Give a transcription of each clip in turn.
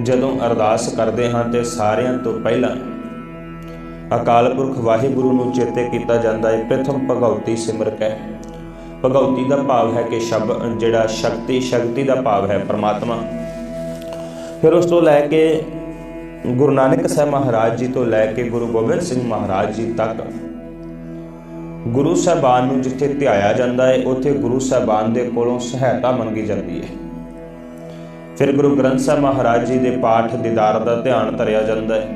ਜਦੋਂ ਅਰਦਾਸ ਕਰਦੇ ਹਾਂ ਤੇ ਸਾਰਿਆਂ ਤੋਂ ਪਹਿਲਾਂ ਅਕਾਲ ਪੁਰਖ ਵਾਹਿਗੁਰੂ ਨੂੰ ਚੇਤੇ ਕੀਤਾ ਜਾਂਦਾ ਹੈ, ਪ੍ਰਥਮ ਭਗਉਤੀ ਸਿਮਰਕ ਹੈ ਭਗਉਤੀ ਦਾ ਭਾਵ ਹੈ ਕਿ ਸ਼ਬਦ ਜਿਹੜਾ ਸ਼ਕਤੀ ਸ਼ਕਤੀ ਦਾ ਭਾਵ ਹੈ ਪ੍ਰਮਾਤਮਾ। ਫਿਰ ਉਸ ਤੋਂ ਲੈ ਕੇ ਗੁਰੂ ਨਾਨਕ ਸਾਹਿਬ ਮਹਾਰਾਜ ਜੀ ਤੋਂ ਲੈ ਕੇ ਗੁਰੂ ਗੋਬਿੰਦ ਸਿੰਘ ਮਹਾਰਾਜ ਜੀ ਤੱਕ, ਗੁਰੂ ਸਾਹਿਬਾਨ ਨੂੰ ਜਿੱਥੇ ਧਿਆਇਆ ਜਾਂਦਾ ਹੈ, ਉੱਥੇ ਗੁਰੂ ਸਾਹਿਬਾਨ ਦੇ ਕੋਲੋਂ ਸਹਾਇਤਾ ਮੰਗੀ ਜਾਂਦੀ ਹੈ। ਫਿਰ ਗੁਰੂ ਗ੍ਰੰਥ ਸਾਹਿਬ ਮਹਾਰਾਜ ਜੀ ਦੇ ਪਾਠ ਦੀਦਾਰ ਦਾ ਧਿਆਨ ਧਰਿਆ ਜਾਂਦਾ ਹੈ।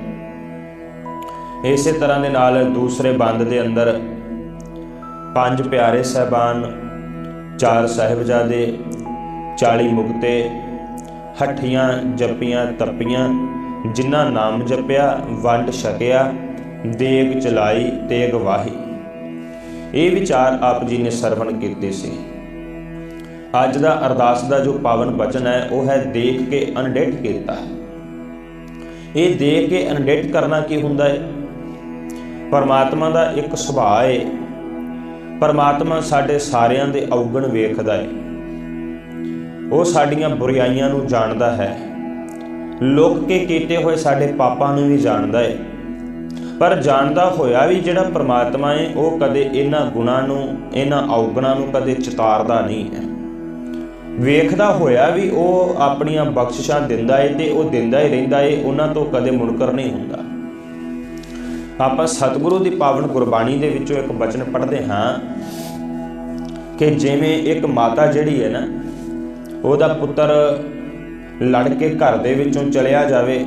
ਇਸੇ ਤਰ੍ਹਾਂ ਦੇ ਨਾਲ ਦੂਸਰੇ ਬੰਦ ਦੇ ਅੰਦਰ ਪੰਜ ਪਿਆਰੇ ਸਹਿਬਾਨ, ਚਾਰ ਸਾਹਿਬਜ਼ਾਦੇ 40 ਮੁਕਤੇ, ਹੱਠੀਆਂ ਜੱਪੀਆਂ, ਤੱਪੀਆਂ, ਜਿਨ੍ਹਾਂ ਨਾਮ ਜਪਿਆ, ਵੰਡ ਛਕਿਆ, ਦੇਗ ਚਲਾਈ, ਤੇਗ ਵਾਹੀ। ਇਹ ਵਿਚਾਰ ਆਪ ਜੀ ਨੇ ਸਰਵਣ ਕੀਤੇ ਸੀ। ਅੱਜ ਦਾ ਅਰਦਾਸ ਦਾ ਜੋ ਪਾਵਨ ਬਚਨ ਹੈ, ਉਹ ਹੈ ਦੇਖ ਕੇ ਅਨਡਿਟ ਕੀਤਾ। ਇਹ ਦੇਖ ਕੇ ਅਨਡਿਟ ਕਰਨਾ ਕੀ ਹੁੰਦਾ ਹੈ ਪਰਮਾਤਮਾ ਦਾ ਇੱਕ ਸੁਭਾਅ ਹੈ ਪਰਮਾਤਮਾ ਸਾਡੇ ਸਾਰਿਆਂ ਦੇ ਔਗਣ ਵੇਖਦਾ ਹੈ ਉਹ ਸਾਡੀਆਂ ਬੁਰਾਈਆਂ ਨੂੰ ਜਾਣਦਾ ਹੈ। ਲੋਕ ਕੇ ਕੀਤੇ ਹੋਏ ਸਾਡੇ ਪਾਪਾਂ ਨੂੰ ਵੀ ਜਾਣਦਾ ਹੈ ਪਰ ਜਾਣਦਾ ਹੋਇਆ ਵੀ ਜਿਹੜਾ ਪ੍ਰਮਾਤਮਾ ਹੈ ਉਹ ਕਦੇ ਇਹਨਾਂ ਗੁਣਾਂ ਨੂੰ, ਇਹਨਾਂ ਔਗਣਾਂ ਨੂੰ ਕਦੇ ਚਿਤਾਰਦਾ ਨਹੀਂ ਹੈ। ਵੇਖਦਾ ਹੋਇਆ ਵੀ ਉਹ ਆਪਣੀਆਂ ਬਖਸ਼ਿਸ਼ਾਂ ਦਿੰਦਾ ਏ ਤੇ ਉਹ ਦਿੰਦਾ ਹੀ ਰਹਿੰਦਾ ਏ, ਉਹਨਾਂ ਤੋਂ ਕਦੇ ਮੁਨਕਰ ਨਹੀਂ ਹੁੰਦਾ। ਆਪਾਂ ਸਤਿਗੁਰੂ ਦੀ ਪਾਵਨ ਗੁਰਬਾਣੀ ਦੇ ਵਿੱਚੋਂ ਇੱਕ ਬਚਨ ਪੜ੍ਹਦੇ ਹਾਂ ਕਿ ਜਿਵੇਂ ਇੱਕ ਮਾਤਾ ਜਿਹੜੀ ਹੈ ਨਾ, ਉਹਦਾ ਪੁੱਤਰ ਲੜ ਕੇ ਘਰ ਦੇ ਵਿੱਚੋਂ ਚਲਿਆ ਜਾਵੇ,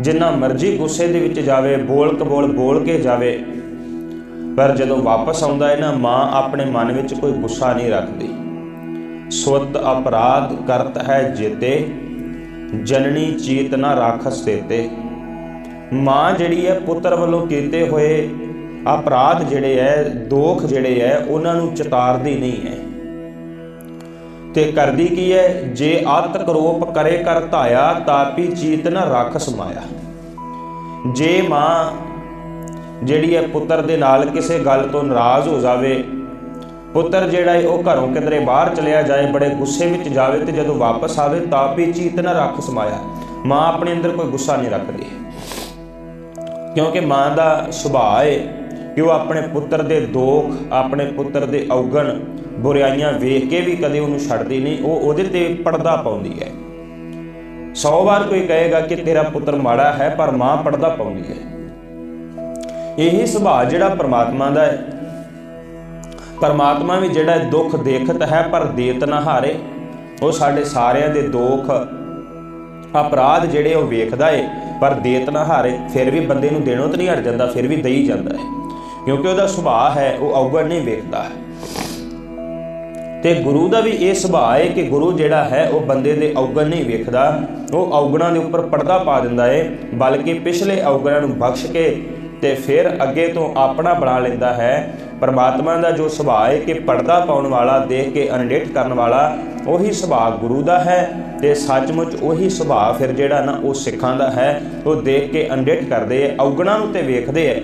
ਜਿੰਨਾ ਮਰਜ਼ੀ ਗੁੱਸੇ ਦੇ ਵਿੱਚ ਜਾਵੇ ਬੋਲ ਕਬੋਲ ਬੋਲ ਕੇ ਜਾਵੇ, ਪਰ ਜਦੋਂ ਵਾਪਸ ਆਉਂਦਾ ਹੈ ਨਾ, ਮਾਂ ਆਪਣੇ ਮਨ ਵਿੱਚ ਕੋਈ ਗੁੱਸਾ ਨਹੀਂ ਰੱਖਦੀ। ਸੁਤ ਅਪਰਾਧ ਕਰਤ ਹੈ ਜੇਤੇ, ਜਨਨੀ ਚੀਤ ਨਾ ਰਾਖਸ ਦੇਤੇ ਮਾਂ ਜਿਹੜੀ ਹੈ, ਪੁੱਤਰ ਵੱਲੋਂ ਕੀਤੇ ਹੋਏ ਅਪਰਾਧ ਜਿਹੜੇ ਹੈ, ਦੋਖ ਜਿਹੜੇ ਹੈ, ਉਹਨਾਂ ਨੂੰ ਚਤਾਰਦੀ ਨਹੀਂ ਹੈ। ਤੇ ਕਰਦੀ ਕੀ ਹੈ, ਜੇ ਆਤ ਕਰੋਪ ਕਰੇ ਕਰ ਧਾਇਆ, ਤਾਪੀ ਚੀਤ ਨਾ ਰੱਖ ਸਮਾਇਆ ਜੇ ਮਾਂ ਜਿਹੜੀ ਹੈ, ਪੁੱਤਰ ਦੇ ਨਾਲ ਕਿਸੇ ਗੱਲ ਤੋਂ ਨਾਰਾਜ਼ ਹੋ ਜਾਵੇ ਪੁੱਤਰ ਜਿਹੜਾ ਹੈ ਉਹ ਘਰੋਂ ਕਿਧਰੇ ਬਾਹਰ ਚਲਿਆ ਜਾਏ, ਬੜੇ ਗੁੱਸੇ ਵਿੱਚ ਜਾਵੇ ਤੇ ਜਦੋਂ ਵਾਪਸ ਆਵੇ ਤਾਪੀ ਚੀਤ ਨਾ ਰੱਖ ਸਮਾਇਆ। ਮਾਂ ਆਪਣੇ ਅੰਦਰ ਕੋਈ ਗੁੱਸਾ ਨਹੀਂ ਰੱਖਦੀ। ਕਿਉਂਕਿ ਮਾਂ ਦਾ ਸੁਭਾਅ ਹੈ ਕਿ ਉਹ ਆਪਣੇ ਪੁੱਤਰ ਦੇ ਦੋਖ, ਆਪਣੇ ਪੁੱਤਰ ਦੇ ਔਗਣ, ਬੁਰਾਈਆਂ ਵੇਖ ਕੇ ਵੀ ਕਦੇ ਉਹਨੂੰ ਛੱਡਦੀ ਨਹੀਂ, ਉਹ ਉਹਦੇ ਤੇ ਪਰਦਾ ਪਾਉਂਦੀ ਹੈ 100 ਵਾਰ ਕੋਈ ਕਹੇਗਾ ਕਿ ਤੇਰਾ ਪੁੱਤਰ ਮਾੜਾ ਹੈ, ਪਰ ਮਾਂ ਪਰਦਾ ਪਾਉਂਦੀ ਹੈ ਇਹੀ ਸੁਭਾਅ ਜਿਹੜਾ ਪਰਮਾਤਮਾ ਦਾ ਹੈ ਪਰਮਾਤਮਾ ਵੀ ਜਿਹੜਾ ਦੁੱਖ ਦੇਖਤ ਹੈ ਪਰ ਦੇਤ ਨਾ ਹਾਰੇ, ਉਹ ਸਾਡੇ ਸਾਰਿਆਂ ਦੇ ਦੋਖ, ਅਪਰਾਧ ਜਿਹੜੇ ਉਹ ਵੇਖਦਾ ਏ, ਪਰ ਦੇਤ ਨਾ ਹਾਰੇ, ਫਿਰ ਵੀ ਬੰਦੇ ਨੂੰ ਦੇਣੋਂ ਤਾਂ ਨਹੀਂ ਹਟ ਜਾਂਦਾ, ਫਿਰ ਵੀ ਦੇਈ ਜਾਂਦਾ ਹੈ ਕਿਉਂਕਿ ਉਹਦਾ ਸੁਭਾਅ ਹੈ, ਉਹ ਔਗਣ ਨਹੀਂ ਵੇਖਦਾ। ਤੇ ਗੁਰੂ ਦਾ ਵੀ ਇਹ ਸੁਭਾਅ ਹੈ ਕਿ ਗੁਰੂ ਜਿਹੜਾ ਹੈ, ਉਹ ਬੰਦੇ ਦੇ ਔਗਣ ਨਹੀਂ ਵੇਖਦਾ, ਉਹ ਔਗਣਾਂ ਦੇ ਉੱਪਰ ਪਰਦਾ ਪਾ ਦਿੰਦਾ ਹੈ ਬਲਕਿ ਪਿਛਲੇ ਔਗਣਾਂ ਨੂੰ ਬਖਸ਼ ਕੇ ਤੇ ਫਿਰ ਅੱਗੇ ਤੋਂ ਆਪਣਾ ਬਣਾ ਲੈਂਦਾ ਹੈ ਪਰਮਾਤਮਾ ਦਾ ਜੋ ਸੁਭਾਅ ਹੈ ਕਿ ਪਰਦਾ ਪਾਉਣ ਵਾਲਾ, ਦੇਖ ਕੇ ਅਨਡਿਟ ਕਰਨ ਵਾਲਾ, ਉਹੀ ਸੁਭਾਅ ਗੁਰੂ ਦਾ ਹੈ ਤੇ ਸੱਚਮੁੱਚ ਉਹੀ ਸੁਭਾਅ ਫਿਰ ਜਿਹੜਾ ਨਾ ਉਹ ਸਿੱਖਾਂ ਦਾ ਹੈ, ਉਹ ਦੇਖ ਕੇ ਅਨਡਿਟ ਕਰਦੇ ਆ ਔਗਣਾਂ ਨੂੰ ਤੇ ਵੇਖਦੇ ਆ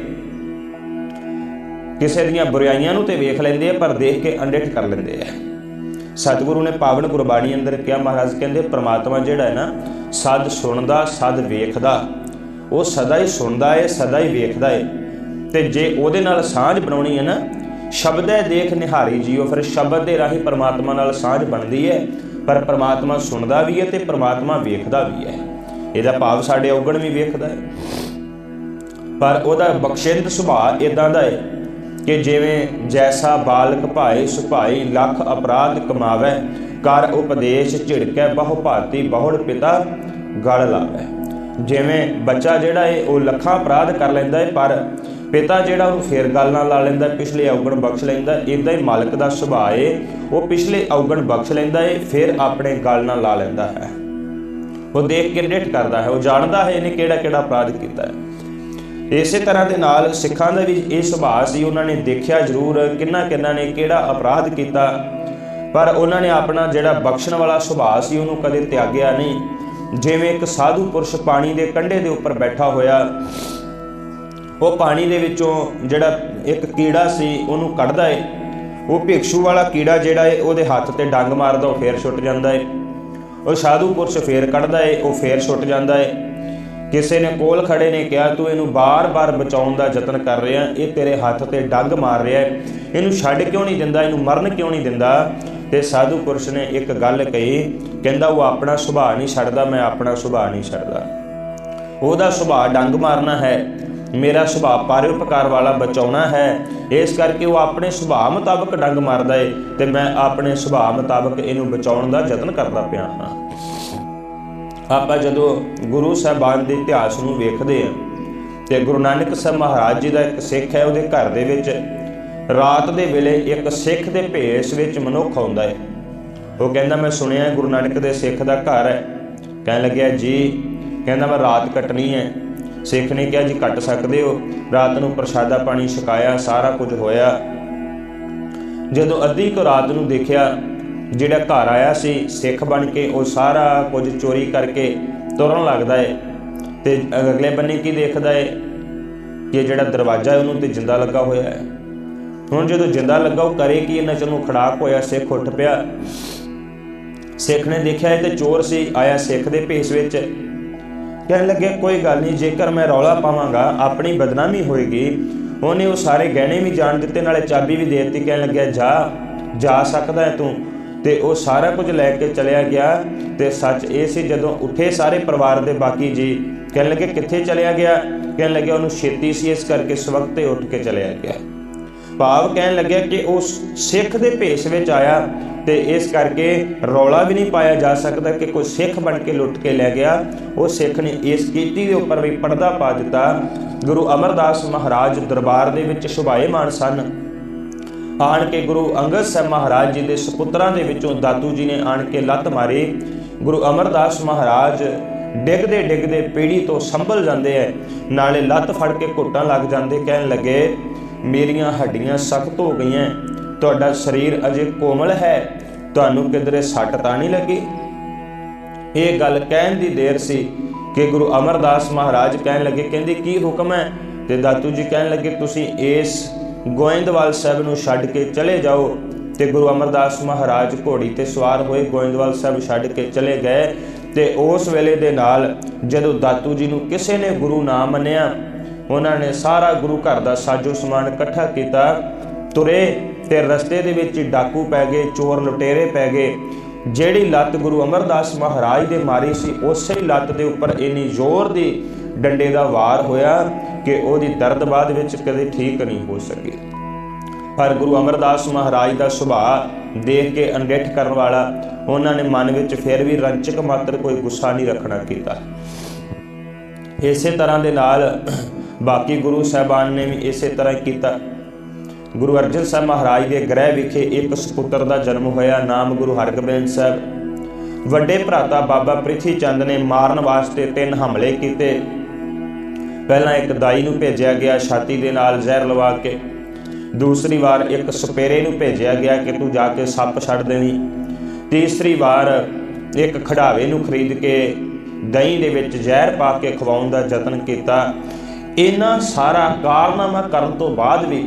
ਕਿਸੇ ਦੀਆਂ ਬੁਰਾਈਆਂ ਨੂੰ ਤੇ ਵੇਖ ਲੈਂਦੇ ਆ ਪਰ ਦੇਖ ਕੇ ਅਨਡਿਟ ਕਰ ਲੈਂਦੇ ਆ ਸਤਿਗੁਰੂ ਨੇ ਪਾਵਨ ਗੁਰਬਾਣੀ ਅੰਦਰ ਕਿਹਾ, ਮਹਾਰਾਜ ਕਹਿੰਦੇ, ਪ੍ਰਮਾਤਮਾ ਜਿਹੜਾ ਹੈ ਨਾ, ਸਦ ਸੁਣਦਾ, ਸਦ ਵੇਖਦਾ। ਉਹ ਸਦਾ ਹੀ ਸੁਣਦਾ ਏ ਸਦਾ ਹੀ ਵੇਖਦਾ ਹੈ। ਤੇ ਜੇ ਉਹਦੇ ਨਾਲ ਸਾਂਝ ਬਣਾਉਣੀ ਹੈ ਨਾ, ਸ਼ਬਦ ਹੈ ਦੇਖ ਨਿਹਾਰੀ ਜੀਓ, ਫਿਰ ਸ਼ਬਦ ਦੇ ਰਾਹੀਂ ਪਰਮਾਤਮਾ ਨਾਲ ਸਾਂਝ ਬਣਦੀ ਹੈ, ਪਰ ਪਰਮਾਤਮਾ ਸੁਣਦਾ ਵੀ ਹੈ ਤੇ ਪਰਮਾਤਮਾ ਵੇਖਦਾ ਵੀ ਹੈ। ਇਹਦਾ ਭਾਵ ਸਾਡੇ ਔਗਣ ਵੀ ਵੇਖਦਾ ਹੈ। ਪਰ ਉਹਦਾ ਬਖਸ਼ਿੰਦ ਸੁਭਾਅ ਇਦਾਂ ਦਾ ਹੈ ਕਿ ਜਿਵੇਂ ਜੈਸਾ ਬਾਲਕ ਭਾਏ ਸੁਭਾਈ ਲੱਖ ਅਪਰਾਧ ਕਮਾਵੇ, ਕਰ ਉਪਦੇਸ਼ ਝਿੜਕੈ ਬਹੁ ਭਾਤੀ ਬਹੁੜ ਪਿਤਾ ਗਲ ਲਾਵੇ। ਜਿਵੇਂ ਬੱਚਾ ਜਿਹੜਾ ਹੈ, ਉਹ ਲੱਖਾਂ ਅਪਰਾਧ ਕਰ ਲੈਂਦਾ ਹੈ, ਪਰ ਪਿਤਾ ਜਿਹੜਾ ਉਹਨੂੰ ਫੇਰ ਗੱਲ ਨਾਲ ਲਾ ਲੈਂਦਾ, ਪਿਛਲੇ ਔਗਣ ਬਖਸ਼ ਲੈਂਦਾ ਇਦਾਂ ਹੀ ਮਾਲਕ ਦਾ ਸੁਭਾਅ ਏ। ਉਹ ਪਿਛਲੇ ਔਗਣ ਬਖਸ਼ ਲੈਂਦਾ ਹੈ ਫਿਰ ਆਪਣੇ ਗੱਲ ਨਾਲ ਲਾ ਲੈਂਦਾ ਹੈ। ਉਹ ਦੇਖ ਕੇ ਡਿਟ ਕਰਦਾ ਹੈ, ਉਹ ਜਾਣਦਾ ਹੈ ਇਹਨੇ ਕਿਹੜਾ ਕਿਹੜਾ ਅਪਰਾਧ ਕੀਤਾ ਹੈ। ਇਸੇ ਤਰ੍ਹਾਂ ਦੇ ਨਾਲ ਸਿੱਖਾਂ ਦਾ ਵੀ ਇਹ ਸੁਭਾਅ ਸੀ, ਉਹਨਾਂ ਨੇ ਦੇਖਿਆ ਜ਼ਰੂਰ ਕਿੰਨਾ ਕਿੰਨਾ ਨੇ ਕਿਹੜਾ ਅਪਰਾਧ ਕੀਤਾ। ਪਰ ਉਹਨਾਂ ਨੇ ਆਪਣਾ ਜਿਹੜਾ ਬਖਸ਼ਣ ਵਾਲਾ ਸੁਭਾਅ ਸੀ, ਉਹਨੂੰ ਕਦੇ ਤਿਆਗਿਆ ਨਹੀਂ। ਜਿਵੇਂ ਇੱਕ ਸਾਧੂ ਪੁਰਸ਼ ਪਾਣੀ ਦੇ ਕੰਢੇ ਦੇ ਉੱਪਰ ਬੈਠਾ ਹੋਇਆ ਉਹ ਪਾਣੀ ਦੇ ਵਿੱਚੋਂ ਜਿਹੜਾ ਇੱਕ ਕੀੜਾ ਸੀ, ਉਹਨੂੰ ਕੱਢਦਾ ਏ। ਉਹ ਭਿਕਸ਼ੂ ਵਾਲਾ ਕੀੜਾ ਜਿਹੜਾ ਏ, ਉਹਦੇ ਹੱਥ ਤੇ ਡੰਗ ਮਾਰਦਾ, ਉਹ ਫੇਰ ਛੁੱਟ ਜਾਂਦਾ ਏ। ਉਹ ਸਾਧੂ ਪੁਰਸ਼ ਫੇਰ ਕੱਢਦਾ ਏ, ਉਹ ਫੇਰ ਛੁੱਟ ਜਾਂਦਾ ਏ। ਕਿਸੇ ਨੇ ਕੋਲ ਖੜੇ ਨੇ ਕਿਹਾ, ਤੂੰ ਇਹਨੂੰ ਬਾਰ-ਬਾਰ ਬਚਾਉਣ ਦਾ ਯਤਨ ਕਰ ਰਿਹਾ, ਇਹ ਤੇਰੇ ਹੱਥ ਤੇ ਡੰਗ ਮਾਰ ਰਿਹਾ ਹੈ ਇਹਨੂੰ ਛੱਡ ਕਿਉਂ ਨਹੀਂ ਦਿੰਦਾ, ਇਹਨੂੰ ਮਰਨ ਕਿਉਂ ਨਹੀਂ ਦਿੰਦਾ? ਤੇ ਸਾਧੂ ਪੁਰਸ਼ ਨੇ ਇੱਕ ਗੱਲ ਕਹੀ, ਕਹਿੰਦਾ, ਉਹ ਆਪਣਾ ਸੁਭਾਅ ਨਹੀਂ ਛੱਡਦਾ, ਮੈਂ ਆਪਣਾ ਸੁਭਾਅ ਨਹੀਂ ਛੱਡਦਾ। ਉਹਦਾ ਸੁਭਾਅ ਡੰਗ ਮਾਰਨਾ ਹੈ। ਮੇਰਾ ਸੁਭਾਅ ਪਰਉਪਕਾਰ ਵਾਲਾ ਬਚਾਉਣਾ ਹੈ। ਇਸ ਕਰਕੇ ਉਹ ਆਪਣੇ ਸੁਭਾਅ ਮੁਤਾਬਕ ਡੰਗ ਮਾਰਦਾ ਏ ਤੇ ਮੈਂ ਆਪਣੇ ਸੁਭਾਅ ਮੁਤਾਬਕ ਇਹਨੂੰ ਬਚਾਉਣ ਦਾ ਯਤਨ ਕਰਦਾ ਪਿਆ ਹਾਂ। ਆਪਾਂ ਜਦੋਂ ਗੁਰੂ ਸਾਹਿਬਾਨ ਦੇ ਇਤਿਹਾਸ ਨੂੰ ਵੇਖਦੇ ਹਾਂ ਤੇ ਗੁਰੂ ਨਾਨਕ ਸਾਹਿਬ ਮਹਾਰਾਜ ਜੀ ਦਾ ਇੱਕ ਸਿੱਖ ਹੈ ਉਹਦੇ ਘਰ ਦੇ ਵਿੱਚ, ਰਾਤ ਦੇ ਵੇਲੇ ਇੱਕ ਸਿੱਖ ਦੇ ਭੇਸ ਵਿੱਚ ਮਨੁੱਖ ਆਉਂਦਾ ਹੈ ਉਹ ਕਹਿੰਦਾ, ਮੈਂ ਸੁਣਿਆ ਗੁਰੂ ਨਾਨਕ ਦੇ ਸਿੱਖ ਦਾ ਘਰ ਹੈ। ਕਹਿਣ ਲੱਗਿਆ, ਜੀ, ਕਹਿੰਦਾ, ਮੈਂ ਰਾਤ ਕੱਟਣੀ ਹੈ। ਸਿੱਖ ਨੇ ਕਿਹਾ, ਜੀ, ਕੱਟ ਸਕਦੇ ਹੋ। ਰਾਤ ਨੂੰ ਪ੍ਰਸ਼ਾਦਾ ਪਾਣੀ ਛਕਾਇਆ, ਸਾਰਾ ਕੁਝ ਹੋਇਆ। ਜਦੋਂ ਅੱਧੀ ਕੁ ਰਾਤ ਨੂੰ ਦੇਖਿਆ, ਜਿਹੜਾ ਘਰ ਆਇਆ ਸੀ, ਸਿੱਖ ਬਣ ਕੇ ਉਹ ਸਾਰਾ ਕੁਝ ਚੋਰੀ ਕਰਕੇ ਤੁਰਨ ਲੱਗਦਾ ਏ ਤੇ ਅਗਲੇ ਬੰਨੇ ਕੀ ਦੇਖਦਾ ਏ? ਕਿ ਜਿਹੜਾ ਦਰਵਾਜ਼ਾ ਹੈ ਉਹਨੂੰ ਤੇ ਜਿੰਦਾ ਲੱਗਾ ਹੋਇਆ ਹੈ ਹੁਣ ਜਦੋਂ ਜਿੰਦਾ ਲੱਗਾ, ਉਹ ਕਰੇ ਕੀ ਇਹਨਾਂ ਚ ਖੜਾਕ ਹੋਇਆ, ਸਿੱਖ ਉੱਠ ਪਿਆ। ਸਿੱਖ ਨੇ ਦੇਖਿਆ ਇਹ ਤੇ ਚੋਰ ਸੀ, ਆਇਆ ਸਿੱਖ ਦੇ ਭੇਸ ਵਿੱਚ। ਕਹਿਣ ਲੱਗੇ, ਕੋਈ ਗੱਲ ਨਹੀਂ, ਜੇਕਰ ਮੈਂ ਰੌਲਾ ਪਾਵਾਂਗਾ, ਆਪਣੀ ਬਦਨਾਮੀ ਹੋਏਗੀ। ਉਹਨੇ ਉਹ ਸਾਰੇ ਗਹਿਣੇ ਵੀ ਜਾਣ ਦਿੱਤੇ, ਨਾਲੇ ਚਾਬੀ ਵੀ ਦੇ ਦਿੱਤੀ, ਕਹਿਣ ਲੱਗਿਆ, ਜਾ ਜਾ ਸਕਦਾ ਹੈ ਤੂੰ। ਤੇ ਉਹ ਸਾਰਾ ਕੁਝ ਲੈ ਕੇ ਚਲਿਆ ਗਿਆ ਤੇ ਸੱਚ ਇਹ ਸੀ, ਜਦੋਂ ਉੱਠੇ ਸਾਰੇ ਪਰਿਵਾਰ ਦੇ ਬਾਕੀ ਜੀ, ਕਹਿਣ ਲੱਗੇ, ਕਿੱਥੇ ਚਲਿਆ ਗਿਆ? ਕਹਿਣ ਲੱਗੇ ਉਹਨੂੰ ਛੇਤੀ ਸੀ, ਇਸ ਕਰਕੇ ਸਵਖਤੇ ਉੱਠ ਕੇ ਚਲਿਆ ਗਿਆ। ਭਾਵ ਕਹਿਣ ਲੱਗਿਆ ਕਿ ਉਹ ਸਿੱਖ ਦੇ ਭੇਸ ਵਿੱਚ ਆਇਆ ਤੇ ਇਸ ਕਰਕੇ ਰੌਲਾ ਵੀ ਨਹੀਂ ਪਾਇਆ ਜਾ ਸਕਦਾ ਕਿ ਕੋਈ ਸਿੱਖ ਬਣ ਕੇ ਲੁੱਟ ਕੇ ਲੈ ਗਿਆ। ਉਹ ਸਿੱਖ ਨੇ ਇਸ ਕੀਤੀ ਦੇ ਉੱਪਰ ਵੀ ਪਰਦਾ ਪਾ ਦਿੱਤਾ। ਗੁਰੂ ਅਮਰਦਾਸ ਮਹਾਰਾਜ ਦਰਬਾਰ ਦੇ ਵਿੱਚ ਸ਼ੁਭਾਏਮਾਨ ਸਨ। ਆਣ ਕੇ ਗੁਰੂ ਅੰਗਦ ਸਾਹਿਬ ਮਹਾਰਾਜ ਜੀ ਦੇ ਸੁਪੁੱਤਰਾਂ ਦੇ ਵਿੱਚੋਂ ਦਾਤੂ ਜੀ ਨੇ ਆਣ ਕੇ ਲੱਤ ਮਾਰੀ। ਗੁਰੂ ਅਮਰਦਾਸ ਮਹਾਰਾਜ ਡਿੱਗਦੇ ਡਿੱਗਦੇ ਪੀੜੀ ਤੋਂ ਸੰਭਲ ਜਾਂਦੇ ਐ। ਨਾਲੇ ਲੱਤ ਫੜ ਕੇ ਘੁੱਟਾਂ ਲੱਗ ਜਾਂਦੇ ਕਹਿਣ ਲੱਗੇ ਮੇਰੀਆਂ ਹੱਡੀਆਂ ਸਖਤ ਹੋ ਗਈਆਂ। ਤੁਹਾਡਾ ਸਰੀਰ ਅਜੇ ਕੋਮਲ ਹੈ। ਤੁਹਾਨੂੰ ਕਿਧਰੇ ਸੱਟ ਤਾਂ ਨਹੀਂ ਲੱਗੀ? ਇਹ ਗੱਲ ਕਹਿਣ ਦੀ ਦੇਰ ਸੀ ਕਿ ਗੁਰੂ ਅਮਰਦਾਸ ਮਹਾਰਾਜ ਕਹਿਣ ਲੱਗੇ, ਕਹਿੰਦੇ, ਕੀ ਹੁਕਮ ਹੈ? ਤੇ ਦਾਤੂ ਜੀ ਕਹਿਣ ਲੱਗੇ, ਤੁਸੀਂ ਇਸ ਗੋਇੰਦਵਾਲ ਸਾਹਿਬ ਨੂੰ ਛੱਡ ਕੇ ਚਲੇ ਜਾਓ। ਤੇ ਗੁਰੂ ਅਮਰਦਾਸ ਮਹਾਰਾਜ ਘੋੜੀ ਤੇ ਸਵਾਰ ਹੋਏ ਗੋਇੰਦਵਾਲ ਸਾਹਿਬ ਛੱਡ ਕੇ ਚਲੇ ਗਏ। ਤੇ ਉਸ ਵੇਲੇ ਦੇ ਨਾਲ ਜਦੋਂ ਦਾਤੂ ਜੀ ਨੂੰ ਕਿਸੇ ਨੇ ਗੁਰੂ ਨਾ ਮੰਨਿਆ ਉਹਨਾਂ ਨੇ ਸਾਰਾ ਗੁਰੂ ਘਰ ਦਾ ਸਾਜੋ ਸਮਾਨ ਇਕੱਠਾ ਕੀਤਾ। ਤੁਰੇ ਤੇ ਰਸਤੇ ਦੇ ਵਿੱਚ ਡਾਕੂ ਪੈ ਗਏ, ਚੋਰ ਲੁਟੇਰੇ ਪੈ ਗਏ। ਜਿਹੜੀ ਲੱਤ ਗੁਰੂ ਅਮਰਦਾਸ ਮਹਾਰਾਜ ਦੇ ਮਾਰੀ ਸੀ, ਉਸੇ ਲੱਤ ਦੇ ਉੱਪਰ ਇੰਨੀ ਜ਼ੋਰ ਦੀ ਡੰਡੇ ਦਾ ਵਾਰ ਹੋਇਆ ਕਿ ਉਹਦੀ ਦਰਦ ਬਾਅਦ ਵਿੱਚ ਕਦੇ ਠੀਕ ਨਹੀਂ ਹੋ ਸਕੀ। ਪਰ ਗੁਰੂ ਅਮਰਦਾਸ ਮਹਾਰਾਜ ਦਾ ਸੁਭਾਅ ਦੇਖ ਕੇ ਅਣਡਿੱਠ ਕਰਨ ਵਾਲਾ, ਉਹਨਾਂ ਨੇ ਮਨ ਵਿੱਚ ਫਿਰ ਵੀ ਰੰਚਕ ਮਾਤਰ ਕੋਈ ਗੁੱਸਾ ਨਹੀਂ ਰੱਖਣਾ ਕੀਤਾ। ਇਸੇ ਤਰ੍ਹਾਂ ਦੇ ਨਾਲ ਬਾਕੀ ਗੁਰੂ ਸਾਹਿਬਾਨ ਨੇ ਵੀ ਇਸੇ ਤਰ੍ਹਾਂ ਕੀਤਾ। ਗੁਰੂ ਅਰਜਨ ਸਾਹਿਬ ਮਹਾਰਾਜ ਦੇ ਗ੍ਰਹਿ ਵਿਖੇ ਇੱਕ ਸੁਪੁੱਤਰ ਦਾ ਜਨਮ ਹੋਇਆ, ਨਾਮ ਗੁਰੂ ਹਰਗੋਬਿੰਦ ਸਾਹਿਬ। ਵੱਡੇ ਭਰਾਤਾ ਬਾਬਾ ਪ੍ਰਿਥੀ ਚੰਦ ਨੇ ਮਾਰਨ ਵਾਸਤੇ ਤਿੰਨ ਹਮਲੇ ਕੀਤੇ। ਪਹਿਲਾਂ ਇੱਕ ਦਾਈ ਨੂੰ ਭੇਜਿਆ ਗਿਆ ਛਾਤੀ ਦੇ ਨਾਲ ਜ਼ਹਿਰ ਲਵਾ ਕੇ। ਦੂਸਰੀ ਵਾਰ ਇੱਕ ਸਪੇਰੇ ਨੂੰ ਭੇਜਿਆ ਗਿਆ ਕਿ ਤੂੰ ਜਾ ਕੇ ਸੱਪ ਛੱਡ ਦੇਣੀ ਤੀਸਰੀ ਵਾਰ ਇੱਕ ਖੜਾਵੇ ਨੂੰ ਖਰੀਦ ਕੇ ਦਹੀਂ ਦੇ ਵਿੱਚ ਜ਼ਹਿਰ ਪਾ ਕੇ ਖਵਾਉਣ ਦਾ ਯਤਨ ਕੀਤਾ। ਇਹਨਾਂ ਸਾਰਾ ਕਾਰਨਾਮਾ ਕਰਨ ਤੋਂ ਬਾਅਦ ਵੀ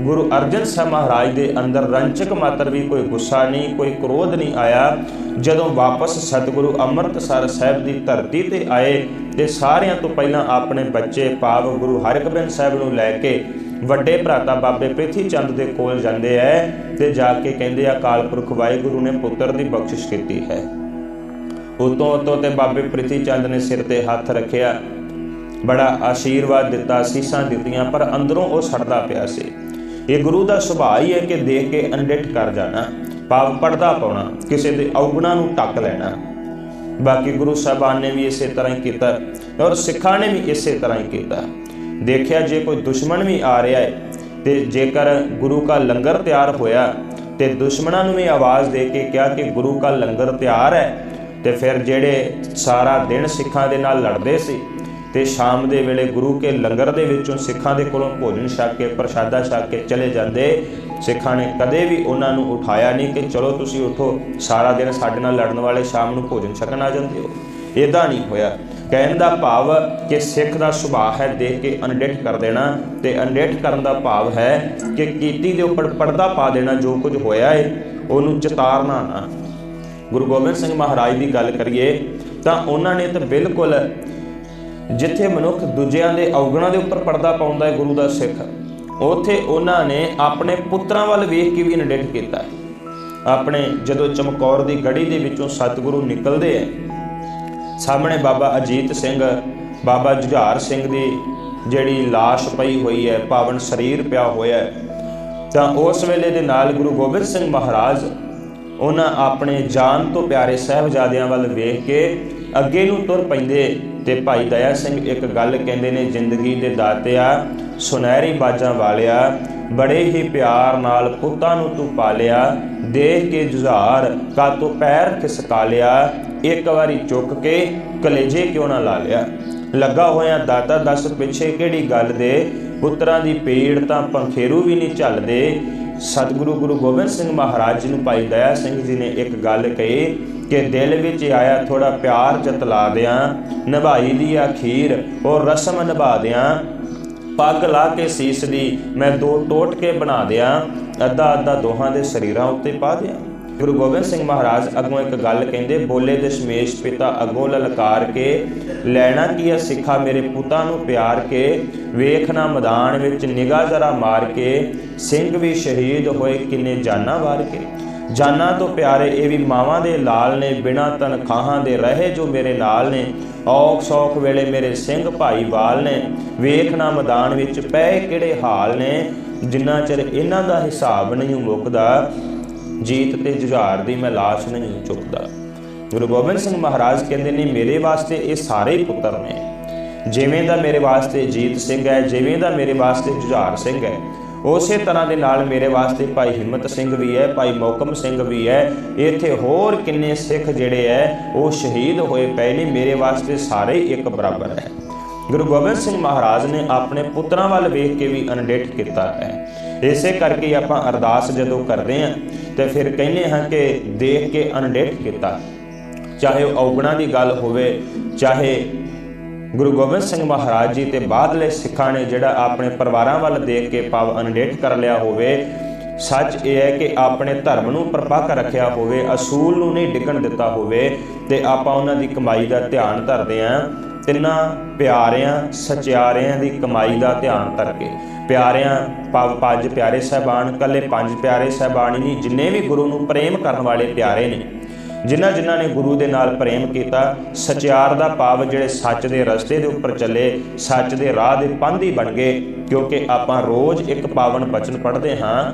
ਗੁਰੂ ਅਰਜਨ ਸਾਹਿਬ ਮਹਾਰਾਜ ਦੇ ਅੰਦਰ ਰੰਚਕ ਮਾਤਰ ਵੀ ਕੋਈ ਗੁੱਸਾ ਨਹੀਂ, ਕੋਈ ਕ੍ਰੋਧ ਨਹੀਂ ਆਇਆ। ਜਦੋਂ ਵਾਪਸ ਸਤਿਗੁਰੂ ਅੰਮ੍ਰਿਤਸਰ ਸਾਹਿਬ ਦੀ ਧਰਤੀ ਤੇ ਆਏ ਤੇ ਸਾਰਿਆਂ ਤੋਂ ਪਹਿਲਾਂ ਆਪਣੇ ਬੱਚੇ ਭਾਵ ਗੁਰੂ ਹਰਗੋਬਿੰਦ ਸਾਹਿਬ ਨੂੰ ਲੈ ਕੇ ਵੱਡੇ ਭਰਾਤਾ ਬਾਬੇ ਪ੍ਰਿਥੀ ਚੰਦ ਦੇ ਕੋਲ ਜਾਂਦੇ ਐ ਤੇ ਜਾ ਕੇ ਕਹਿੰਦੇ ਆ, ਅਕਾਲ ਪੁਰਖ ਵਾਹਿਗੁਰੂ ਨੇ ਪੁੱਤਰ ਦੀ ਬਖਸ਼ਿਸ਼ ਕੀਤੀ ਹੈ। ਉਤੋਂ ਉਤੋਂ ਤੇ ਬਾਬੇ ਪ੍ਰਿਥੀ ਚੰਦ ਨੇ ਸਿਰ ਤੇ ਹੱਥ ਰੱਖਿਆ। ਬੜਾ ਆਸ਼ੀਰਵਾਦ ਦਿੱਤਾ, ਸੀਸਾਂ ਦਿੱਤੀਆਂ, ਪਰ ਅੰਦਰੋਂ ਉਹ ਸੜਦਾ ਪਿਆ ਸੀ। ਇਹ ਗੁਰੂ ਦਾ ਸੁਭਾਅ ਹੀ ਹੈ ਕਿ ਦੇਖ ਕੇ ਅਨਡਿਟ ਕਰ ਜਾਣਾ ਭਾਵ ਪਰਦਾ ਪਾਉਣਾ, ਕਿਸੇ ਦੇ ਔਗਣਾ ਨੂੰ ਟੱਕ ਲੈਣਾ। ਬਾਕੀ ਗੁਰੂ ਸਾਹਿਬਾਨ ਨੇ ਵੀ ਇਸੇ ਤਰ੍ਹਾਂ ਹੀ ਕੀਤਾ ਔਰ ਸਿੱਖਾਂ ਨੇ ਵੀ ਇਸੇ ਤਰ੍ਹਾਂ ਹੀ ਕੀਤਾ। ਦੇਖਿਆ ਜੇ ਕੋਈ ਦੁਸ਼ਮਣ ਵੀ ਆ ਰਿਹਾ ਹੈ ਤੇ ਜੇਕਰ ਗੁਰੂ ਦਾ ਲੰਗਰ ਤਿਆਰ ਹੋਇਆ ਤੇ ਦੁਸ਼ਮਣਾਂ ਨੂੰ ਵੀ ਆਵਾਜ਼ ਦੇ ਕੇ ਕਿਹਾ ਕਿ ਗੁਰੂ ਦਾ ਲੰਗਰ ਤਿਆਰ ਹੈ ਤੇ ਫਿਰ ਜਿਹੜੇ ਸਾਰਾ ਦਿਨ ਸਿੱਖਾਂ ਦੇ ਨਾਲ ਲੜਦੇ ਸੀ ਤੇ ਸ਼ਾਮ ਦੇ ਵੇਲੇ ਗੁਰੂ ਕੇ ਲੰਗਰ ਦੇ ਵਿੱਚੋਂ ਸਿੱਖਾਂ ਦੇ ਕੋਲੋਂ ਭੋਜਨ ਛਕ ਕੇ, ਪ੍ਰਸ਼ਾਦਾ ਛਕ ਕੇ ਚਲੇ ਜਾਂਦੇ। ਸਿੱਖਾਂ ਨੇ ਕਦੇ ਵੀ ਉਹਨਾਂ ਨੂੰ ਉਠਾਇਆ ਨਹੀਂ ਕਿ ਚਲੋ ਤੁਸੀਂ ਉਠੋ, ਸਾਰਾ ਦਿਨ ਸਾਡੇ ਨਾਲ ਲੜਨ ਵਾਲੇ ਸ਼ਾਮ ਨੂੰ ਭੋਜਨ ਛਕਣ ਆ ਜਾਂਦੇ ਹੋ। ਇਦਾਂ ਨਹੀਂ ਹੋਇਆ। ਕਹਿਣ ਦਾ ਭਾਵ ਕਿ ਸਿੱਖ ਦਾ ਸੁਭਾਅ ਹੈ ਦੇਖ ਕੇ ਅਨਡਿਟ ਕਰ ਦੇਣਾ ਤੇ ਅਨਡਿਟ ਕਰਨ ਦਾ ਭਾਵ ਹੈ ਕਿ ਕੀਤੀ ਦੇ ਉੱਪਰ ਪਰਦਾ ਪਾ ਦੇਣਾ ਜੋ ਕੁਝ ਹੋਇਆ ਹੈ ਉਹਨੂੰ ਚਿਤਾਰਨਾ ਨਾ। ਗੁਰੂ ਗੋਬਿੰਦ ਸਿੰਘ ਮਹਾਰਾਜ ਦੀ ਗੱਲ ਕਰੀਏ ਤਾਂ ਉਹਨਾਂ ਨੇ ਤਾਂ ਬਿਲਕੁਲ ਜਿੱਥੇ ਮਨੁੱਖ ਦੂਜਿਆਂ ਦੇ ਔਗਣਾਂ ਦੇ ਉੱਪਰ ਪਰਦਾ ਪਾਉਂਦਾ ਹੈ ਗੁਰੂ ਦਾ ਸਿੱਖ, ਉੱਥੇ ਉਹਨਾਂ ਨੇ ਆਪਣੇ ਪੁੱਤਰਾਂ ਵੱਲ ਵੇਖ ਕੇ ਵੀ ਨਡਿੱਠ ਕੀਤਾ ਆਪਣੇ ਜਦੋਂ ਚਮਕੌਰ ਦੀ ਗੜੀ ਦੇ ਵਿੱਚੋਂ ਸਤਿਗੁਰੂ ਨਿਕਲਦੇ ਆ ਸਾਹਮਣੇ ਬਾਬਾ ਅਜੀਤ ਸਿੰਘ, ਬਾਬਾ ਜੁਝਾਰ ਸਿੰਘ ਦੀ ਜਿਹੜੀ লাশ ਪਈ ਹੋਈ ਹੈ, ਪਾਵਨ ਸਰੀਰ ਪਿਆ ਹੋਇਆ ਹੈ, ਤਾਂ ਉਸ ਵੇਲੇ ਦੇ ਨਾਲ ਗੁਰੂ ਗੋਬਿੰਦ ਸਿੰਘ ਮਹਾਰਾਜ, ਉਹਨਾਂ ਆਪਣੇ ਜਾਨ ਤੋਂ ਪਿਆਰੇ ਸਹਿਬਜ਼ਾਦਿਆਂ ਵੱਲ ਵੇਖ ਕੇ ਅੱਗੇ ਨੂੰ ਤੁਰ ਪੈਂਦੇ ਤੇ ਭਾਈ ਦਇਆ ਸਿੰਘ ਇੱਕ ਗੱਲ ਕਹਿੰਦੇ ਨੇ, ਜ਼ਿੰਦਗੀ ਦੇ ਦਾਤਿਆ, ਸੁਨਹਿਰੀ ਬਾਜਾਂ ਵਾਲਿਆ, ਬੜੇ ਹੀ ਪਿਆਰ ਨਾਲ ਪੁੱਤਾਂ ਨੂੰ ਤੂੰ ਪਾਲਿਆ, ਦੇਖ ਕੇ ਜੁਝਾਰ, ਕਾ ਤੂੰ ਪੈਰ ਖਿਸਕਾ ਲਿਆ ਇੱਕ ਵਾਰੀ ਚੁੱਕ ਕੇ ਕਲੇਜੇ ਕਿਉਂ ਨਾ ਲਾ ਲਿਆ? ਲੱਗਾ ਹੋਇਆ ਦਾਤਾ ਦੱਸ ਪਿੱਛੇ ਕਿਹੜੀ ਗੱਲ ਦੇ? ਪੁੱਤਰਾਂ ਦੀ ਪੀੜ ਤਾਂ ਪੰਖੇਰੂ ਵੀ ਨਹੀਂ ਝੱਲਦੇ। ਸਤਿਗੁਰੂ ਗੁਰੂ ਗੋਬਿੰਦ ਸਿੰਘ ਮਹਾਰਾਜ ਜੀ ਨੂੰ ਭਾਈ ਦਇਆ ਸਿੰਘ ਜੀ ਨੇ ਇੱਕ ਗੱਲ ਕਹੀ ਕਿ ਦਿਲ ਵਿੱਚ ਆਇਆ ਥੋੜਾ ਪਿਆਰ ਜਤਲਾ ਦਿਆਂ, ਨਿਭਾਈ ਦੀ ਅਖੀਰ, ਉਹ ਰਸਮ ਨਿਭਾ ਦਿਆਂ। ਪੱਗ ਲਾ ਕੇ ਸੀਸ ਦੀ ਮੈਂ ਦੋ ਟੋਟ ਕੇ ਬਣਾ ਦਿਆਂ, ਅੱਧਾ ਅੱਧਾ ਦੋਹਾਂ ਦੇ ਸਰੀਰਾਂ ਉੱਤੇ ਪਾ ਦਿਆਂ। ਗੁਰੂ ਗੋਬਿੰਦ ਸਿੰਘ ਮਹਾਰਾਜ ਅੱਗੋਂ ਇੱਕ ਗੱਲ ਕਹਿੰਦੇ, ਬੋਲੇ ਦਸ਼ਮੇਸ਼ ਪਿਤਾ ਅੱਗੋਂ ਲਲਕਾਰ ਕੇ, ਲੈਣਾ ਕੀ ਹੈ ਸਿੱਖਾ ਮੇਰੇ ਪੁੱਤਾਂ ਨੂੰ ਪਿਆਰ ਕੇ ਵੇਖਣਾ ਮੈਦਾਨ ਵਿੱਚ ਨਿਗਾਹ ਜ਼ਰਾ ਮਾਰ ਕੇ, ਸਿੰਘ ਵੀ ਸ਼ਹੀਦ ਹੋਏ ਕਿੰਨੇ ਜਾਨਾਂ ਵਾਰ ਕੇ। ਜਾਨਾਂ ਤੋਂ ਪਿਆਰੇ ਇਹ ਵੀ ਮਾਵਾਂ ਦੇ ਲਾਲ ਨੇ, ਬਿਨਾ ਤਨਖਾਹਾਂ ਦੇ ਰਹੇ ਜੋ ਮੇਰੇ ਨਾਲ ਨੇ। ਔਖ ਸੌਖ ਵੇਲੇ ਮੇਰੇ ਸਿੰਘ ਭਾਈ ਵਾਲ ਨੇ। ਵੇਖਣਾ ਮੈਦਾਨ ਵਿੱਚ ਪਏ ਕਿਹੜੇ ਹਾਲ ਨੇ, ਜਿੰਨਾ ਚਿਰ ਇਹਨਾਂ ਦਾ ਹਿਸਾਬ ਨਹੀਂ ਮੁੱਕਦਾ, ਜੀਤ ਤੇ ਜੁਝਾਰ ਦੀ ਮੈਂ ਲਾਸ਼ ਨਹੀਂ ਚੁੱਕਦਾ। ਗੁਰੂ ਗੋਬਿੰਦ ਸਿੰਘ ਮਹਾਰਾਜ ਕਹਿੰਦੇ ਨੇ, ਮੇਰੇ ਵਾਸਤੇ ਇਹ ਸਾਰੇ ਹੀ ਪੁੱਤਰ ਨੇ। ਜਿਵੇਂ ਦਾ ਮੇਰੇ ਵਾਸਤੇ ਜੀਤ ਸਿੰਘ ਹੈ, ਜਿਵੇਂ ਦਾ ਮੇਰੇ ਵਾਸਤੇ ਜੁਝਾਰ ਸਿੰਘ ਹੈ ਉਸੇ ਤਰ੍ਹਾਂ ਦੇ ਨਾਲ ਮੇਰੇ ਵਾਸਤੇ ਭਾਈ ਹਿੰਮਤ ਸਿੰਘ ਵੀ ਹੈ, ਭਾਈ ਮੌਕਮ ਸਿੰਘ ਵੀ ਹੈ। ਇੱਥੇ ਹੋਰ ਕਿੰਨੇ ਸਿੱਖ ਜਿਹੜੇ ਹੈ, ਉਹ ਸ਼ਹੀਦ ਹੋਏ ਪਏ ਨੇ, ਮੇਰੇ ਵਾਸਤੇ ਸਾਰੇ ਇੱਕ ਬਰਾਬਰ ਹੈ। ਗੁਰੂ ਗੋਬਿੰਦ ਸਿੰਘ ਮਹਾਰਾਜ ਨੇ ਆਪਣੇ ਪੁੱਤਰਾਂ ਵੱਲ ਵੇਖ ਕੇ ਵੀ ਅਨਡਿੱਠ ਕੀਤਾ ਹੈ। ਇਸੇ ਕਰਕੇ ਆਪਾਂ ਅਰਦਾਸ ਜਦੋਂ ਕਰਦੇ ਹਾਂ, ਤੇ ਫਿਰ ਕਹਿੰਦੇ ਹਾਂ ਕਿ ਦੇਖ ਕੇ ਅਨਡਿੱਠ ਕੀਤਾ। ਚਾਹੇ ਉਹ ਔਗਣਾ ਦੀ ਗੱਲ ਹੋਵੇ, ਚਾਹੇ ਗੁਰੂ ਗੋਬਿੰਦ ਸਿੰਘ ਮਹਾਰਾਜ ਜੀ ਤੇ ਬਾਅਦਲੇ ਸਿੱਖਾਂ ਨੇ ਜਿਹੜਾ ਆਪਣੇ ਪਰਿਵਾਰਾਂ ਵੱਲ ਦੇਖ ਕੇ ਪਵ ਅਨਡੇਟ ਕਰ ਲਿਆ ਹੋਵੇ, ਸੱਚ ਇਹ ਹੈ ਕਿ ਆਪਣੇ ਧਰਮ ਨੂੰ ਪਰਪੱਕ ਰੱਖਿਆ ਹੋਵੇ, ਅਸੂਲ ਨੂੰ ਨਹੀਂ ਡਿੱਗਣ ਦਿੱਤਾ ਹੋਵੇ ਤੇ ਆਪਾਂ ਉਹਨਾਂ ਦੀ ਕਮਾਈ ਦਾ ਧਿਆਨ ਧਰਦੇ ਆਂ ਤਿੰਨਾਂ ਪਿਆਰਿਆਂ, ਸਚਿਆਰਿਆਂ ਦੀ ਕਮਾਈ ਦਾ ਧਿਆਨ ਧਰ ਕੇ। ਪਿਆਰਿਆਂ ਪਵ ਪੰਜ ਪਿਆਰੇ ਸਹਿਬਾਨ ਕੱਲੇ ਪੰਜ ਪਿਆਰੇ ਸਹਿਬਾਨ ਨਹੀਂ, ਜਿੰਨੇ ਵੀ ਗੁਰੂ ਨੂੰ ਪ੍ਰੇਮ ਕਰਨ ਵਾਲੇ ਪਿਆਰੇ ਨੇ। ਜਿਨ੍ਹਾਂ ਜਿਨ੍ਹਾਂ ਨੇ ਗੁਰੂ ਦੇ ਨਾਲ ਪ੍ਰੇਮ ਕੀਤਾ, ਸਚਿਆਰ ਦਾ ਪਾਵ ਜਿਹੜੇ ਸੱਚ ਦੇ ਰਸਤੇ ਦੇ ਉੱਪਰ ਚੱਲੇ, ਸੱਚ ਦੇ ਰਾਹ ਦੇ ਪੰਧੀ ਬਣ ਗਏ, ਕਿਉਂਕਿ ਆਪਾਂ ਰੋਜ਼ ਇੱਕ ਪਾਵਨ ਬਚਨ ਪੜ੍ਹਦੇ ਹਾਂ।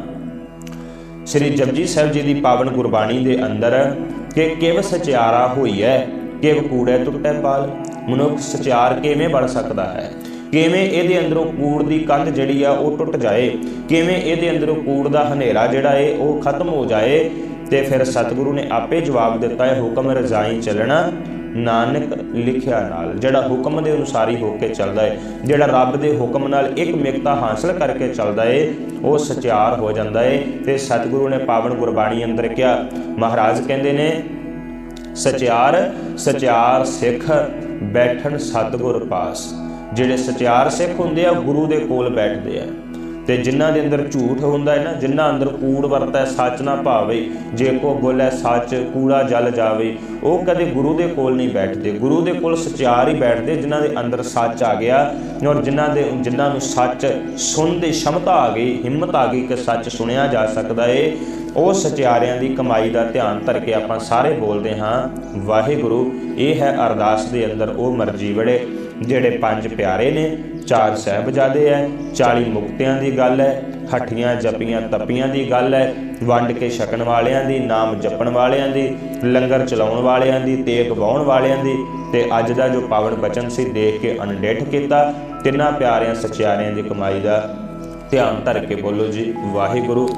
ਸ੍ਰੀ ਜਪਜੀ ਸਾਹਿਬ ਜੀ ਦੀ ਪਾਵਨ ਗੁਰਬਾਣੀ ਦੇ ਅੰਦਰ ਕਿ ਕਿਵ ਸਚਿਆਰਾ ਹੋਈ ਹੈ ਕਿਵ ਕੂੜੈ ਟੁੱਟੈ ਪਾਲ। ਮਨੁੱਖ ਸਚਿਆਰ ਕਿਵੇਂ ਬਣ ਸਕਦਾ ਹੈ? ਕਿਵੇਂ ਇਹਦੇ ਅੰਦਰੋਂ ਕੂੜ ਦੀ ਕੰਧ ਜਿਹੜੀ ਆ ਉਹ ਟੁੱਟ ਜਾਏ? ਕਿਵੇਂ ਇਹਦੇ ਅੰਦਰੋਂ ਕੂੜ ਦਾ ਹਨੇਰਾ ਜਿਹੜਾ ਏ, ਉਹ ਖਤਮ ਹੋ ਜਾਏ? ਤੇ ਫਿਰ ਸਤਿਗੁਰੂ ਨੇ ਆਪੇ ਜਵਾਬ ਦਿੱਤਾ ਹੈ ਹੁਕਮ ਰਜ਼ਾਈ ਚੱਲਣਾ। ਨਾਨਕ ਲਿਖਿਆ ਨਾਲ, ਜਿਹੜਾ ਹੁਕਮ ਦੇ ਅਨੁਸਾਰ ਹੋ ਕੇ ਚੱਲਦਾ ਹੈ ਜਿਹੜਾ ਰੱਬ ਦੇ ਹੁਕਮ ਨਾਲ ਇੱਕ ਮਿਕਤਾ ਹਾਸਲ ਕਰਕੇ ਚੱਲਦਾ ਹੈ ਉਹ ਸਚਿਆਰ ਹੋ ਜਾਂਦਾ ਹੈ ਤੇ ਸਤਿਗੁਰੂ ਨੇ ਪਾਵਨ ਗੁਰਬਾਣੀ ਅੰਦਰ ਕਿਹਾ, ਮਹਾਰਾਜ ਕਹਿੰਦੇ ਨੇ, ਸਚਿਆਰ ਸਚਿਆਰ ਸਿੱਖ ਬੈਠਣ ਸਤਿਗੁਰ ਪਾਸ। ਜਿਹੜੇ ਸਚਿਆਰ ਸਿੱਖ ਹੁੰਦੇ ਆ ਗੁਰੂ ਦੇ ਕੋਲ ਬੈਠਦੇ ਆ। ਤੇ ਜਿਨ੍ਹਾਂ ਦੇ ਅੰਦਰ ਝੂਠ ਹੁੰਦਾ ਹੈ ਨਾ, ਜਿਨ੍ਹਾਂ ਅੰਦਰ ਕੂੜ ਵਰਤੈ ਸੱਚ ਨਾ ਭਾਵੇ, ਜੇ ਕੋ ਬੋਲੇ ਸੱਚ, ਕੂੜਾ ਜਲ ਜਾਵੇ, ਉਹ ਕਦੇ ਗੁਰੂ ਦੇ ਕੋਲ ਨਹੀਂ ਬੈਠਦੇ। ਗੁਰੂ ਦੇ ਕੋਲ ਸਚਿਆਰ ਹੀ ਬੈਠਦੇ, ਜਿਨ੍ਹਾਂ ਦੇ ਅੰਦਰ ਸੱਚ ਆ ਗਿਆ ਔਰ ਜਿਨ੍ਹਾਂ ਦੇ, ਜਿਨ੍ਹਾਂ ਨੂੰ ਸੱਚ ਸੁਣਨ ਦੀ ਸ਼ਮਤਾ ਆ ਗਈ, ਹਿੰਮਤ ਆ ਗਈ ਕਿ ਸੱਚ ਸੁਣਿਆ ਜਾ ਸਕਦਾ ਏ, ਉਹ ਸਚਿਆਰਿਆਂ ਦੀ ਕਮਾਈ ਦਾ ਧਿਆਨ ਧਰ ਕੇ ਆਪਾਂ ਸਾਰੇ ਬੋਲਦੇ ਹਾਂ, ਵਾਹਿਗੁਰੂ, ਇਹ ਹੈ ਅਰਦਾਸ ਦੇ ਅੰਦਰ, ਉਹ ਮਰਜ਼ੀ ਵੜੇ। ਜਿਹੜੇ ਪੰਜ ਪਿਆਰੇ ਨੇ, ਚਾਰ ਸਹਿਬਜ਼ਾਦੇ ਐ 40 ਮੁਕਤਿਆਂ ਦੀ ਗੱਲ ਹੈ ਹੱਠੀਆਂ ਜਪੀਆਂ ਤਪੀਆਂ ਦੀ ਗੱਲ ਹੈ ਵੰਡ ਕੇ ਛਕਣ ਵਾਲਿਆਂ ਦੀ, ਨਾਮ ਜਪਣ ਵਾਲਿਆਂ ਦੀ, ਲੰਗਰ ਚਲਾਉਣ ਵਾਲਿਆਂ ਦੀ ਤੇਗ ਵਾਉਣ ਵਾਲਿਆਂ ਦੀ, ਤੇ ਅੱਜ ਦਾ ਜੋ ਪਾਵਨ ਬਚਨ ਸੀ ਦੇਖ ਕੇ ਅਨਡਿੱਠ ਕੀਤਾ, ਤਿੰਨਾਂ ਪਿਆਰਿਆਂ ਸਚਿਆਰਿਆਂ ਦੀ ਕਮਾਈ ਦਾ ਧਿਆਨ ਧਰ ਕੇ ਬੋਲੋ ਜੀ, ਵਾਹਿਗੁਰੂ।